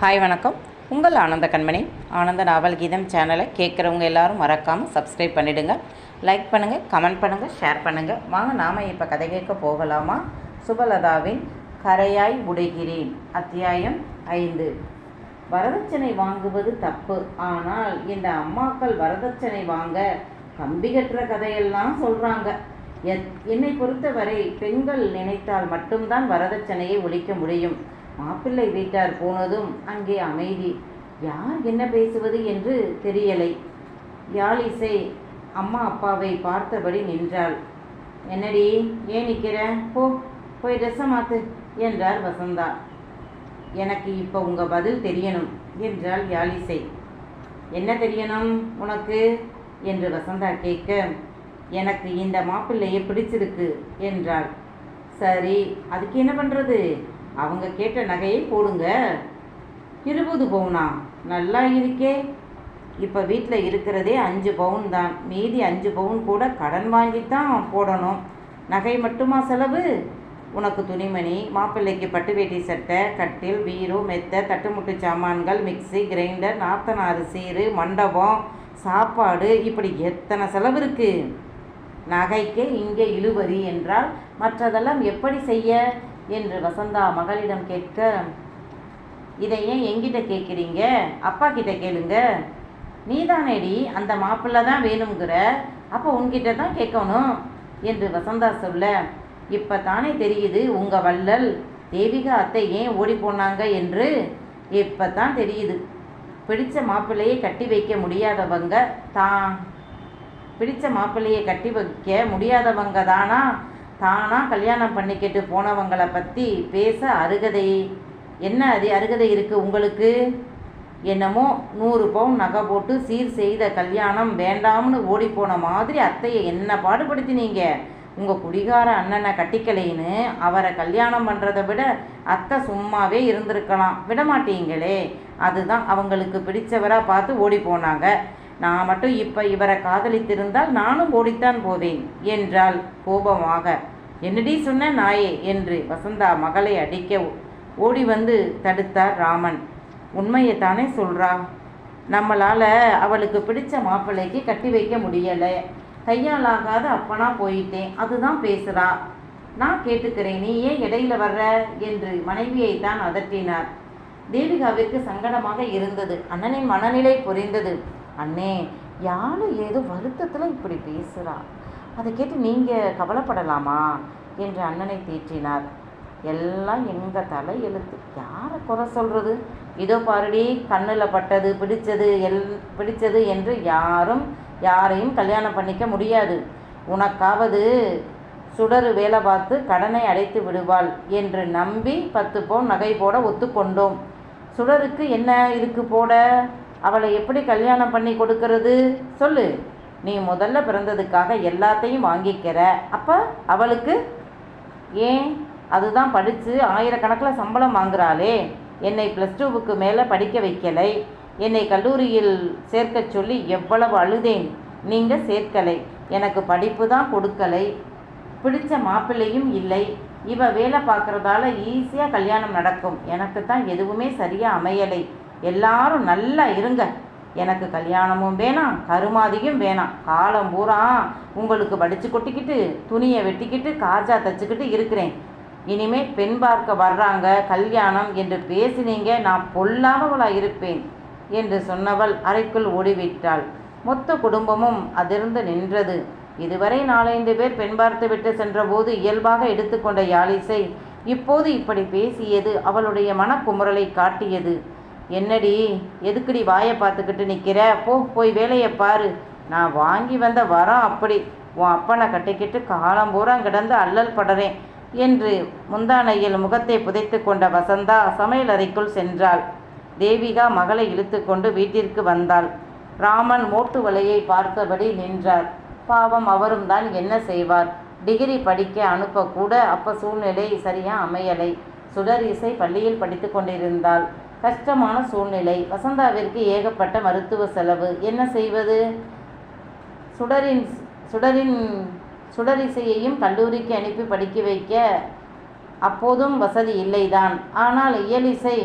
Hi வணக்கம். உங்கள் ஆனந்த கண்மணி. ஆனந்த நாவல் கீதம் சேனலை கேட்குறவங்க எல்லாரும் மறக்காமல் சப்ஸ்கிரைப் பண்ணிவிடுங்க லைக் பண்ணுங்கள் கமெண்ட் பண்ணுங்கள் ஷேர் பண்ணுங்கள் வாங்க நாம் இப்போ கதை கேட்க போகலாமா? சுபலதாவின் கரையாய் உடைகிறேன். அத்தியாயம் ஐந்து. வரதட்சணை வாங்குவது தப்பு. ஆனால் இந்த அம்மாக்கள் வரதட்சணை வாங்க கம்பி கட்டுற கதையெல்லாம் சொல்கிறாங்க என்னை பொறுத்தவரை பெண்கள் நினைத்தால் மட்டும்தான் வரதட்சணையை ஒழிக்க முடியும். மாப்பிள்ளை வீட்டார் போனதும் அங்கே அமைதி. யார் என்ன பேசுவது என்று தெரியலை. யாழிசை அம்மா அப்பாவை பார்த்தபடி நின்றாள். என்னடி ஏன் நிற்கிற போ போய் ட்ரெஸ்ஸை மாத்து என்றார் வசந்தா. எனக்கு இப்போ உங்கள் பதில் தெரியணும் என்றாள் யாழிசை. என்ன தெரியணும் உனக்கு? என்று வசந்தா கேட்க எனக்கு இந்த மாப்பிள்ளையை பிடிச்சிருக்கு என்றாள். சரி அதுக்கு என்ன பண்ணுறது அவங்க கேட்ட நகையை போடுங்க. இருபது பவுனா நல்லா இருக்கே. இப்போ வீட்டில் இருக்கிறதே அஞ்சு பவுன் தான். மீதி அஞ்சு பவுன் கூட கடன் வாங்கி தான் போடணும். நகை மட்டுமா செலவு? உனக்கு துணிமணி மாப்பிள்ளைக்கு பட்டு வேட்டி சட்டை கட்டில் பீரோ மெத்த தட்டுமுட்டு சாமான்கள் மிக்சி கிரைண்டர் நாத்தனாறு சீரு மண்டபம் சாப்பாடு இப்படி எத்தனை செலவு இருக்குது நகைக்கு இங்கே இழுவரி என்றால் மற்றதெல்லாம் எப்படி செய்ய? என்று வசந்தா மகளிடம் கேட்க இதை ஏன் எங்கிட்ட கேட்குறீங்க? அப்பா கிட்ட கேளுங்க. நீதானேடி அந்த மாப்பிள்ளை தான் வேணுங்கிற அப்போ உன்கிட்ட தான் கேட்கணும். என்று வசந்தா சொல்ல இப்போ தானே தெரியுது உங்கள் வள்ளல் தேவிகா அத்தை ஏன் ஓடி போனாங்க என்று? இப்போ தான் தெரியுது. பிடித்த மாப்பிள்ளையை கட்டி வைக்க முடியாதவங்க தான். பிடித்த மாப்பிள்ளையை கட்டி வைக்க முடியாதவங்க தானா? தானாக கல்யாணம் பண்ணிக்கிட்டு போனவங்களை பற்றி பேச அருகதை. என்ன அது? அருகதை இருக்குது உங்களுக்கு? என்னமோ நூறு பவுன் நகை போட்டு சீர் செய்த கல்யாணம் வேண்டாம்னு ஓடி போன மாதிரி அத்தையை என்ன பாடுபடுத்தினீங்க? உங்கள் குடிகார அண்ணனை கட்டிக்கலைன்னு அவரை கல்யாணம் பண்ணுறதை விட அத்தை சும்மாவே இருந்திருக்கலாம். விட மாட்டீங்களே. அதுதான் அவங்களுக்கு பிடிச்சவராக பார்த்து ஓடி போனாங்க. நான் மட்டும் இப்போ இவரை காதலித்திருந்தால் நானும் ஓடித்தான் போவேன் என்றாள் கோபமாக. என்னடி சொன்ன நாயே என்று வசந்தா மகளை அடிக்க ஓடி வந்து தடுத்தார் ராமன். உண்மையை தானே சொல்கிறா நம்மளால் அவளுக்கு பிடிச்ச மாப்பிள்ளைக்கு கட்டி வைக்க முடியலை. கையாலாகாத அப்பனா போயிட்டேன். அதுதான் பேசுகிறா நான் கேட்டுக்கிறேன் நீ ஏன் இடையில வர்ற? என்று மனைவியை தான் அதட்டினார். தேவிகாவிற்கு சங்கடமாக இருந்தது. அண்ணனின் மனநிலை புரிந்தது. அண்ணே யாரும் ஏதோ வருத்தத்தில் இப்படி பேசுகிறா அதை கேட்டு நீங்கள் கவலைப்படலாமா? என்று அண்ணனை தேற்றினார். எல்லாம் எங்கள் தலை எழுத்து. யாரை குறை சொல்கிறது இதோ பாருடி கண்ணில் பட்டது பிடிச்சது எல் பிடிச்சது என்று யாரும் யாரையும் கல்யாணம் பண்ணிக்க முடியாது. உனக்காவது சுடரு வேலை பார்த்து கடனை அடைத்து விடுவாள் என்று நம்பி பத்து பவுன் நகை போட ஒத்துக்கொண்டோம். சுடருக்கு என்ன இருக்கு போட? அவளை எப்படி கல்யாணம் பண்ணி கொடுக்கறது? சொல்லு. நீ முதல்ல பிறந்ததுக்காக எல்லாத்தையும் வாங்கிக்கிற. அப்போ அவளுக்கு ஏன்? அதுதான் படித்து ஆயிரக்கணக்கில் சம்பளம் வாங்குறாளே. என்னை ப்ளஸ் டூவுக்கு மேலே படிக்க வைக்கலை. என்னை கல்லூரியில் சேர்க்க சொல்லி எவ்வளவு அழுதேன். நீங்கள் சேர்க்கலை. எனக்கு படிப்பு தான் கொடுக்கலை. பிடிச்ச மாப்பிள்ளையும் இல்லை. இவ வேலை பார்க்குறதால ஈஸியாக கல்யாணம் நடக்கும். எனக்கு தான் எதுவுமே சரியாக அமையலை. எல்லாரும் நல்லா இருங்க. எனக்கு கல்யாணமும் வேணாம் கருமாதியும் வேணாம். காலம் பூரா உங்களுக்கு வடித்து கொட்டிக்கிட்டு துணியை வெட்டிக்கிட்டு காஜா தச்சுக்கிட்டு இருக்கிறேன். இனிமே பெண் பார்க்க வர்றாங்க கல்யாணம் என்று பேசினீங்க நான் பொல்லாதவளாக இருப்பேன் என்று சொன்னவள் அறைக்குள் ஓடிவிட்டாள். மொத்த குடும்பமும் அதிர்ந்து நின்றது. இதுவரை நாலஞ்சு பேர் பெண் பார்த்து விட்டு சென்றபோது இயல்பாக எடுத்துக்கொண்ட யாழிசை இப்போது இப்படி பேசியது அவளுடைய மனக்குமுறலை காட்டியது. என்னடி எதுக்குடி வாயை பார்த்துக்கிட்டு நிற்கிற போ போய் வேலையை பாரு. நான் வாங்கி வந்த வரம் அப்படி. உன் அப்பனை கட்டிக்கிட்டு காலம் பூரா கிடந்து அல்லல் படுறேன் என்று முந்தானையில் முகத்தை புதைத்து கொண்ட வசந்தா சமையல் அறைக்குள் சென்றாள். தேவிகா மகளை இழுத்து கொண்டு வீட்டிற்கு வந்தாள். ராமன் மோட்டு வலையை பார்த்தபடி நின்றார். பாவம் அவரும் தான் என்ன செய்வார்? டிகிரி படிக்க அனுப்பக்கூட அப்போ சூழ்நிலை சரியாக அமையலை. சுடர் இசை பள்ளியில் படித்து கொண்டிருந்தாள். கஷ்டமான சூழ்நிலை. வசந்தாவிற்கு ஏகப்பட்ட மருத்துவ செலவு. என்ன செய்வது? சுடரின் சுடரின் சுடரிசையையும் கல்லூரிக்கு அனுப்பி படிக்க வைக்க அப்போதும் வசதி இல்லைதான். ஆனால் இயலிசை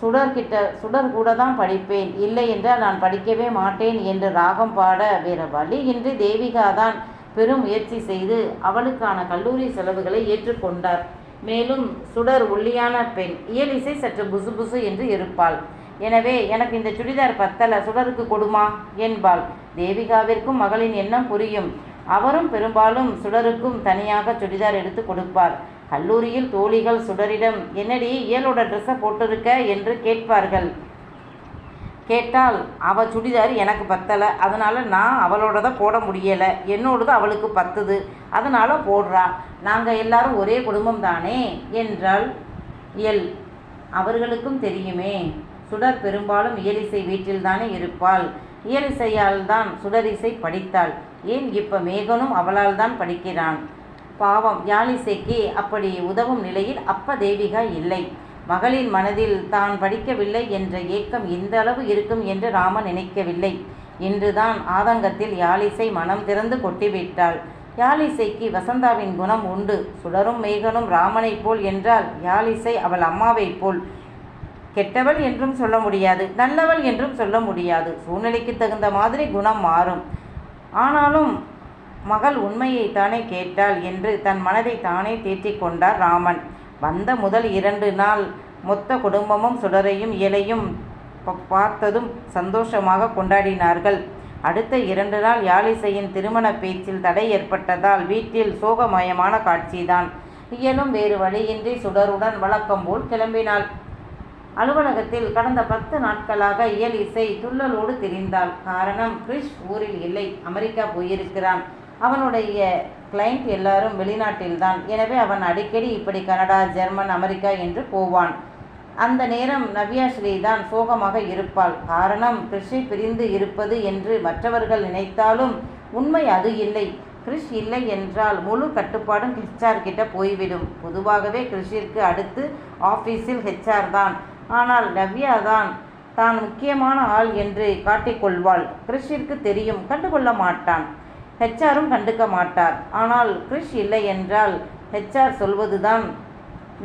சுடர் கிட்ட சுடர் கூட தான் படிப்பேன். இல்லை என்றால் நான் படிக்கவே மாட்டேன் என்று ராகம் பாட வேறு வழியின்றி தேவிகா தான் பெரும் முயற்சி செய்து அவளுக்கான கல்லூரி செலவுகளை ஏற்றுக்கொண்டார். மேலும் சுடர் ஒல்லியான பெண். இயலிசை சற்று புசு புசு என்று இருப்பாள். எனவே எனக்கு இந்த சுடிதார் பத்தல சுடருக்கு கொடுமா? என்பாள். தேவிகாவிற்கும் மகளின் எண்ணம் புரியும். அவரும் பெரும்பாலும் சுடருக்கும் தனியாக சுடிதார் எடுத்து கொடுப்பார். கல்லூரியில் தோழிகள் சுடரிடம் என்னடி இயலோட ட்ரெஸ்ஸை போட்டிருக்க? என்று கேட்பார்கள். கேட்டால் அவள் சுடிதார் எனக்கு பத்தலை அதனால் நான் அவளோட தான் போட முடியலை. என்னோடது அவளுக்கு பத்துது அதனால் போடுறா. நாங்கள் எல்லாரும் ஒரே குடும்பம் தானே? என்றால் இயல். அவர்களுக்கும் தெரியுமே சுடர் பெரும்பாலும் இயலிசை வீட்டில்தானே இருப்பாள். இயலிசையால் தான் சுடரிசை படித்தாள். ஏன் இப்போ மேகனும் அவளால் தான் படிக்கிறான்? பாவம் யாழிசைக்கு அப்படி உதவும் நிலையில் அப்ப தேவிகா இல்லை. மகளின் மனதில் தான் படிக்கவில்லை என்ற ஏக்கம் இந்த அளவு இருக்கும் என்று ராமன் நினைக்கவில்லை. இன்றுதான் ஆதங்கத்தில் யாழிசை மனம் திறந்து கொட்டிவிட்டாள். யாழிசைக்கு வசந்தாவின் குணம் உண்டு. சுடரும் மேகனும் ராமனைப் போல் என்றால் யாழிசை அவள் அம்மாவைப் போல். கெட்டவள் என்றும் சொல்ல முடியாது. நல்லவள் என்றும் சொல்ல முடியாது. சூழ்நிலைக்கு தகுந்த மாதிரி குணம் மாறும். ஆனாலும் மகள் உண்மையை தானே கேட்டாள் என்று தன் மனதை தானே தேற்றிக் கொண்டார் ராமன். வந்த முதல் இரண்டு நாள் மொத்த குடும்பமும் சுடரையும் இலையும் பார்த்ததும் சந்தோஷமாக கொண்டாடினார்கள். அடுத்த இரண்டு நாள் யாழிசையின் திருமண பேச்சில் தடை ஏற்பட்டதால் வீட்டில் சோகமயமான காட்சிதான். இயலும் வேறு வழியின்றி சுடருடன் வழக்கம் போல் கிளம்பினாள். அலுவலகத்தில் கடந்த பத்து நாட்களாக இயல் இசை துள்ளலோடு திரிந்தாள். காரணம் கிறிஷ் ஊரில் இல்லை. அமெரிக்கா போயிருக்கிறான். அவனுடைய கிளைண்ட் எல்லாரும் வெளிநாட்டில்தான். எனவே அவன் அடிக்கடி இப்படி கனடா ஜெர்மன் அமெரிக்கா என்று போவான். அந்த நேரம் நவ்யா ஸ்ரீ தான் சோகமாக இருப்பாள். காரணம் கிறிஷை பிரிந்து இருப்பது என்று மற்றவர்கள் நினைத்தாலும் உண்மை அது இல்லை. கிறிஷ் இல்லை என்றால் முழு கட்டுப்பாடும் ஹெச்ஆர் கிட்ட போய்விடும். பொதுவாகவே கிறிஷிற்கு அடுத்து ஆஃபீஸில் ஹெச்ஆர் தான். ஆனால் நவ்யா தான் தான் முக்கியமான ஆள் என்று காட்டிக்கொள்வாள். கிறிஷிற்கு தெரியும் கண்டுகொள்ள மாட்டான். ஹெச்ஆரும் கண்டுக்க மாட்டார். ஆனால் கிறிஷ் இல்லை என்றால் ஹெச்ஆர் சொல்வதுதான்.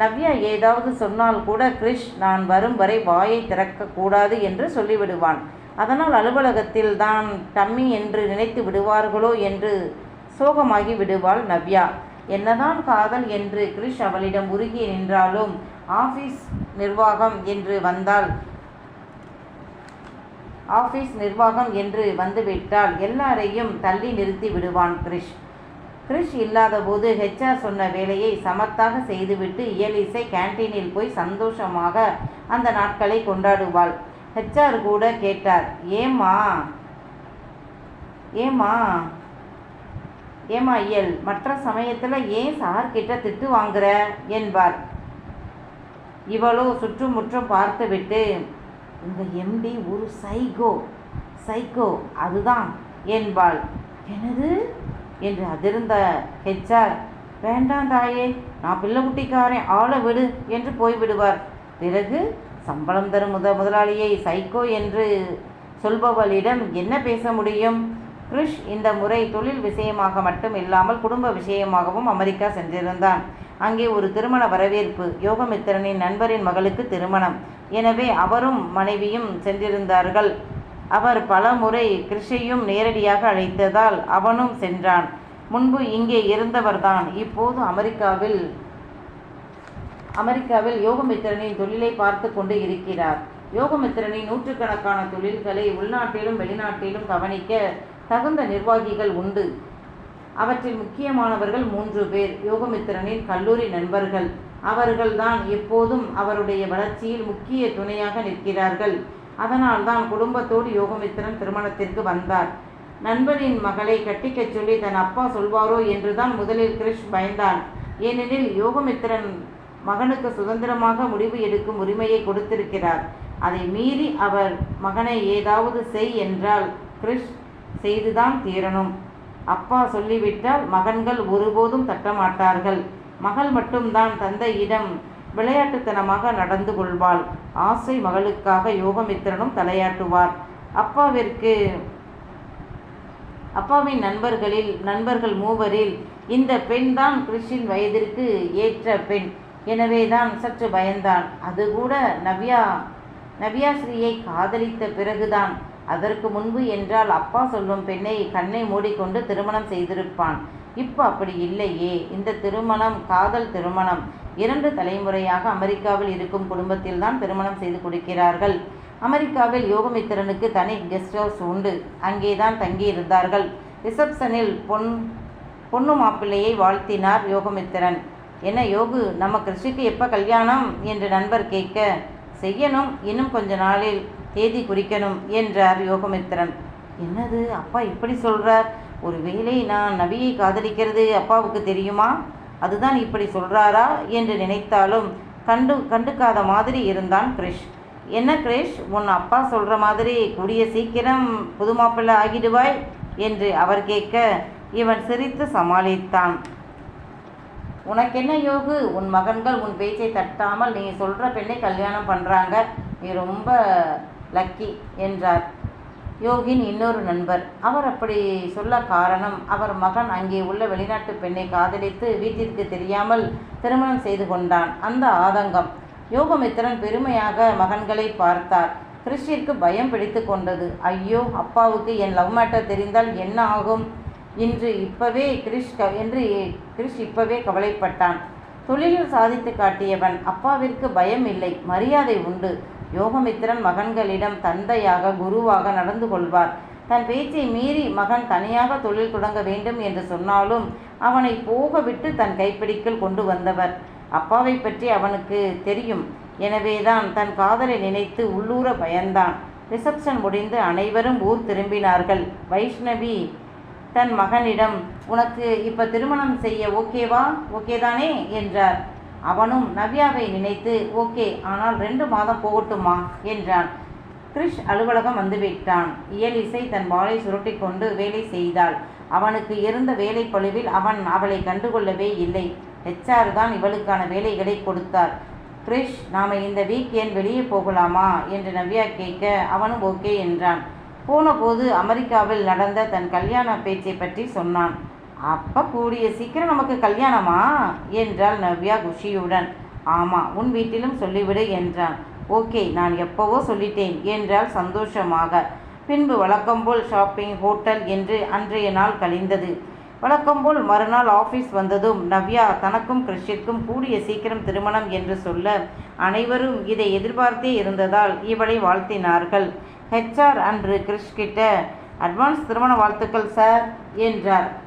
நவ்யா ஏதாவது சொன்னால் கூட கிறிஷ் நான் வரும் வரை வாயை திறக்கக்கூடாது என்று சொல்லிவிடுவான். அதனால் அலுவலகத்தில் தான் டம்மி என்று நினைத்து விடுவார்களோ என்று சோகமாகி விடுவாள் நவ்யா. என்னதான் காதல் என்று கிறிஷ் அவளிடம் உருகி நின்றாலும் ஆஃபீஸ் நிர்வாகம் என்று வந்தால் ஆஃபீஸ் நிர்வாகம் என்று வந்துவிட்டால் எல்லாரையும் தள்ளி நிறுத்தி விடுவான் கிரிஷ். கிரிஷ் இல்லாதபோது ஹெச்ஆர் சொன்ன வேலையை சமத்தாக செய்துவிட்டு இயலிசை கேண்டீனில் போய் சந்தோஷமாக அந்த நாட்களை கொண்டாடுவாள். ஹெச்ஆர் கூட கேட்டார் ஏம்மா? ஏம்மா? ஏம்மா இயல் மற்ற சமயத்தில் ஏன் சார் கிட்ட திட்டு வாங்குற? என்பார். இவளோ சுற்றுமுற்றும் பார்த்துவிட்டு இந்த எம்பி ஒரு சைகோ சைகோ அதுதான். என்பாள். எனது என்று அதிர்ந்த ஹெச்ஆர் வேண்டாம் தாயே நான் பிள்ளை குட்டிக்காரன் ஆளை விடு என்று போய்விடுவார். பிறகு சம்பளம் தரும் முத முதலாளியை சைக்கோ என்று சொல்பவளிடம் என்ன பேச முடியும்? கிருஷ் இந்த முறை தொழில் விஷயமாக மட்டும் இல்லாமல் குடும்ப விஷயமாகவும் அமெரிக்கா சென்றிருந்தான். அங்கே ஒரு திருமண வரவேற்பு. யோகமித்திரனின் நண்பரின் மகளுக்கு திருமணம். எனவே அவரும் மனைவியும் சென்றிருந்தார்கள். அவர் பல முறை கிறிஷையும் நேரடியாக அழைத்ததால் அவனும் சென்றான். முன்பு இங்கே இருந்தவர்தான். இப்போது அமெரிக்காவில் அமெரிக்காவில் யோகமித்திரனின் தொழிலை பார்த்து கொண்டு இருக்கிறார். யோகமித்திரனின் நூற்றுக்கணக்கான தொழில்களை உள்நாட்டிலும் வெளிநாட்டிலும் கவனிக்க தகுந்த நிர்வாகிகள் உண்டு. அவற்றில் முக்கியமானவர்கள் மூன்று பேர். யோகமித்திரனின் கல்லூரி நண்பர்கள். அவர்கள்தான் எப்போதும் அவருடைய வளர்ச்சியில் முக்கிய துணையாக நிற்கிறார்கள். அதனால்தான் குடும்பத்தோடு யோகமித்திரன் திருமணத்திற்கு வந்தார். நண்பரின் மகளை கட்டிக்கச் சொல்லி தன் அப்பா சொல்வாரோ என்றுதான் முதலில் கிரிஷ் பயந்தான். ஏனெனில் யோகமித்திரன் மகனுக்கு சுதந்திரமாக முடிவு எடுக்கும் உரிமையை கொடுத்திருக்கிறார். அதை மீறி அவர் மகனை ஏதாவது செய் என்றால் கிரிஷ் செய்துதான் தீரணும். அப்பா சொல்லிவிட்டால் மகன்கள் ஒருபோதும் தட்டமாட்டார்கள் மகள் மட்டும்தான் தந்தையிடம் விளையாட்டுத்தனமாக நடந்து கொள்வாள். ஆசை மகளுக்காக யோகமித்திரனும் தலையாட்டுவார். அப்பாவிற்கு அப்பாவின் நண்பர்களில் நண்பர்கள் மூவரில் இந்த பெண் தான் கிறிஷின் வயதிற்கு ஏற்ற பெண். எனவே தான் சற்று பயந்தான். அது கூட நவ்யா நவ்யாஸ்ரீயை காதலித்த பிறகுதான் அதற்கு முன்பு என்றால் அப்பா சொல்லும் பெண்ணை கண்ணை மூடிக்கொண்டு திருமணம் செய்திருப்பான். இப்போ அப்படி இல்லையே. இந்த திருமணம் காதல் திருமணம். இரண்டு தலைமுறையாக அமெரிக்காவில் இருக்கும் குடும்பத்தில்தான் திருமணம் செய்து கொடுக்கிறார்கள். அமெரிக்காவில் யோகமித்திரனுக்கு தனி கெஸ்ட் ஹவுஸ் உண்டு. அங்கேதான் தங்கியிருந்தார்கள். ரிசப்ஷனில் பொன் பொண்ணு மாப்பிள்ளையை வாழ்த்தினார் யோகமித்திரன். என்ன யோகு நம்ம கிருஷிக்கு எப்போ கல்யாணம்? என்று நண்பர் கேட்க செய்யணும். இன்னும் கொஞ்ச நாளில். தேதி குறிக்கணும் என்றார் யோகமித்திரன். என்னது? அப்பா இப்படி சொல்றார்? ஒருவேளை நான் நபியை காதலிக்கிறது அப்பாவுக்கு தெரியுமா? அதுதான் இப்படி சொல்றாரா என்று நினைத்தாலும் கண்டு கண்டுக்காத மாதிரி இருந்தான் கிரிஷ். என்ன கிரிஷ்? உன் அப்பா சொல்கிற மாதிரி கூடிய சீக்கிரம் புது மாப்பிள்ளை ஆகிடுவாய் என்று அவர் கேட்க இவன் சிரித்து சமாளித்தான். உனக்கென்ன யோகு? உன் மகன்கள் உன் பேச்சை தட்டாமல் நீ சொல்கிற பெண்ணை கல்யாணம் பண்ணுறாங்க நீ ரொம்ப லக்கி என்றார். யோகின் இன்னொரு நண்பர். அவர் அப்படி சொல்ல காரணம் அவர் மகன் அங்கே உள்ள வெளிநாட்டு பெண்ணை காதலித்து வீட்டிற்கு தெரியாமல் திருமணம் செய்து கொண்டான். அந்த ஆதங்கம். யோகமித்திரன் பெருமையாக மகன்களை பார்த்தார். கிறிஸ்டிற்கு பயம் பிடித்து கொண்டது. ஐயோ அப்பாவுக்கு என் லவ் மேட்டர் தெரிந்தால் என்ன ஆகும்? இன்று இப்பவே கிரிஷ் க என்று கிறிஷ் இப்பவே கவலைப்பட்டான். தொழிலில் சாதித்து காட்டியவன். அப்பாவிற்கு பயம் இல்லை. மரியாதை உண்டு. யோகமித்திரன் மகன்களிடம் தந்தையாக குருவாக நடந்து கொள்வார். தன் பேச்சை மீறி மகன் தனியாக தொழில் தொடங்க வேண்டும் என்று சொன்னாலும் அவனை போக விட்டு தன் கைப்பிடிக்குள் கொண்டு வந்தவர். அப்பாவை பற்றி அவனுக்கு தெரியும். எனவேதான் தன் காதலை நினைத்து உள்ளூர பயந்தான். ரிசப்ஷன் முடிந்து அனைவரும் ஊர் திரும்பினார்கள். வைஷ்ணவி தன் மகனிடம் உனக்கு இப்போ திருமணம் செய்ய ஓகேவா? ஓகேதானே? என்றார். அவனும் நவ்யாவை நினைத்து ஓகே ஆனால் ரெண்டு மாதம் போகட்டுமா? என்றான். கிரிஷ் அலுவலகம் வந்துவிட்டான். இயலிசை தன் வாளை சுருட்டி கொண்டு வேலை செய்தாள். அவனுக்கு இருந்த வேலை பழுவில் அவன் அவளை கண்டுகொள்ளவே இல்லை. ஹெச்ஆர் தான் இவளுக்கான வேலைகளை கொடுத்தார். கிரிஷ் நாம் இந்த வீக்கெண்ட் வெளியே போகலாமா? என்று நவ்யா கேட்க அவனும் ஓகே என்றான். போனபோது அமெரிக்காவில் நடந்த தன் கல்யாண பேச்சை பற்றி சொன்னான். அப்போ கூடிய சீக்கிரம் நமக்கு கல்யாணமா? என்றாள் நவ்யா குஷியுடன். ஆமாம் உன் வீட்டிலும் சொல்லிவிடு என்றான். ஓகே நான் எப்போவோ சொல்லிட்டேன் என்றால் சந்தோஷமாக. பின்பு வழக்கம்போல் ஷாப்பிங் ஹோட்டல் என்று அன்றைய நாள் கழிந்தது. வழக்கம்போல் மறுநாள் ஆஃபீஸ் வந்ததும் நவ்யா தனக்கும் கிருஷிற்கும் கூடிய சீக்கிரம் திருமணம் என்று சொல்ல அனைவரும் இதை எதிர்பார்த்தே இருந்ததால் இவளை வாழ்த்தினார்கள். ஹெச்ஆர் அன்று கிறிஷ் கிட்ட அட்வான்ஸ் திருமண வாழ்த்துக்கள் சார் என்றார்.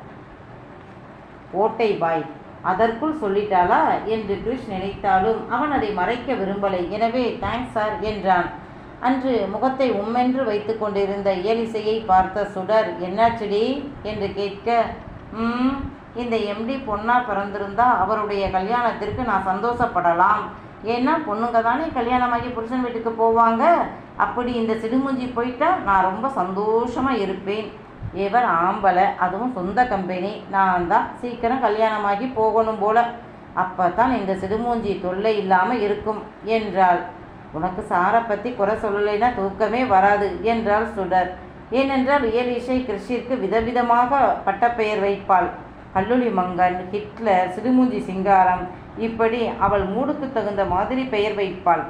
ஓட்டை பாய் அதற்குள் சொல்லிட்டாளா? என்று கிருஷ் நினைத்தாலும் அவன் அதை மறைக்க விரும்பலை. எனவே தேங்க்ஸ் சார் என்றான். அன்று முகத்தை உம்மென்று வைத்து கொண்டிருந்த இயலிசையை பார்த்த சுடர் என்னாச்சுடி? என்று கேட்க ம் இந்த எம்டி பொண்ணா பிறந்திருந்தா அவருடைய கல்யாணத்திற்கு நான் சந்தோஷப்படலாம். ஏன்னா பொண்ணுங்க தானே கல்யாணமாகி புருஷன் வீட்டுக்கு போவாங்க. அப்படி இந்த சிடுமுஞ்சி போயிட்டா நான் ரொம்ப சந்தோஷமாக இருப்பேன். இவர் ஆம்பளை அதுவும் சொந்த கம்பெனி நான் தான் சீக்கிரம் கல்யாணமாகி போகணும் போல. அப்போ தான் இந்த சிடுமூஞ்சி தொல்லை இல்லாமல் இருக்கும் என்றாள். உனக்கு சாரை பற்றி குறை சொல்லலைன்னா தூக்கமே வராது என்றாள் சுடர். ஏனென்றால் இயலிசை கிருஷிற்கு விதவிதமாக பட்டப்பெயர் வைப்பாள். கல்லூரி மங்கன் ஹிட்லர் சிடுமூஞ்சி சிங்காரம் இப்படி அவள் மூடுக்கு தகுந்த மாதிரி பெயர் வைப்பாள்.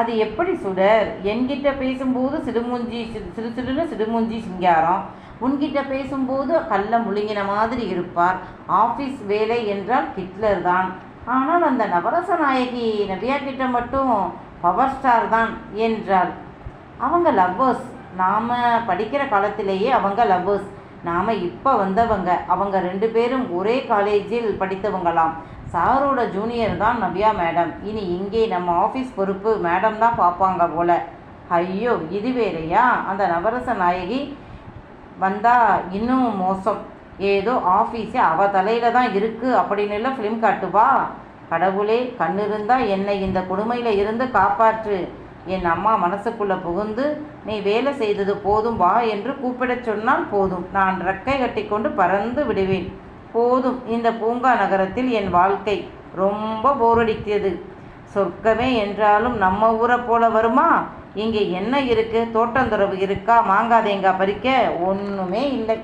அது எப்படி சுடர்? என்கிட்ட பேசும்போது சிடுமூஞ்சி சிறு சிறு சிடுன்னு சிடுமூஞ்சி சிங்காரம். உன்கிட்ட பேசும்போது கல்ல முழுங்கின மாதிரி இருப்பார். ஆஃபீஸ் வேலை என்றால் ஹிட்லர் தான். ஆனால் அந்த நவரச நாயகி நபியா கிட்ட மட்டும் பவர் ஸ்டார் தான் என்றாள். அவங்க லவ்வர்ஸ் நாம் படிக்கிற காலத்திலேயே அவங்க லவ்வர்ஸ் நாம் இப்போ வந்தவங்க. அவங்க ரெண்டு பேரும் ஒரே காலேஜில் படித்தவங்களாம். சாரோட ஜூனியர் தான் நவ்யா மேடம். இனி இங்கே நம்ம ஆஃபீஸ் பொறுப்பு மேடம் தான் பார்ப்பாங்க போல. ஐயோ இது வேறையா? அந்த நவரச நாயகி வந்தா இன்னும் மோசம். ஏதோ ஆஃபீஸே அவ தலையில் தான் இருக்குது அப்படின்னு இல்லை ஃபிலிம் காட்டுவா கடவுளே கண்ணிருந்தா என்னை இந்த கொடுமையில் இருந்து காப்பாற்று. என் அம்மா மனசுக்குள்ளே புகுந்து நீ வேலை செய்தது போதும் வா என்று கூப்பிடச் சொன்னால் போதும். நான் ரெக்கை கட்டிக்கொண்டு பறந்து விடுவேன். போதும். இந்த பூங்கா நகரத்தில் என் வாழ்க்கை ரொம்ப போரடிக்கிறது சொர்க்கமே என்றாலும் நம்ம ஊரை போல வருமா? இங்கே என்ன இருக்கு? தோட்டந்துறவு இருக்கா? மாங்காய் தேங்காய் பறிக்க ஒன்றுமே இல்லை.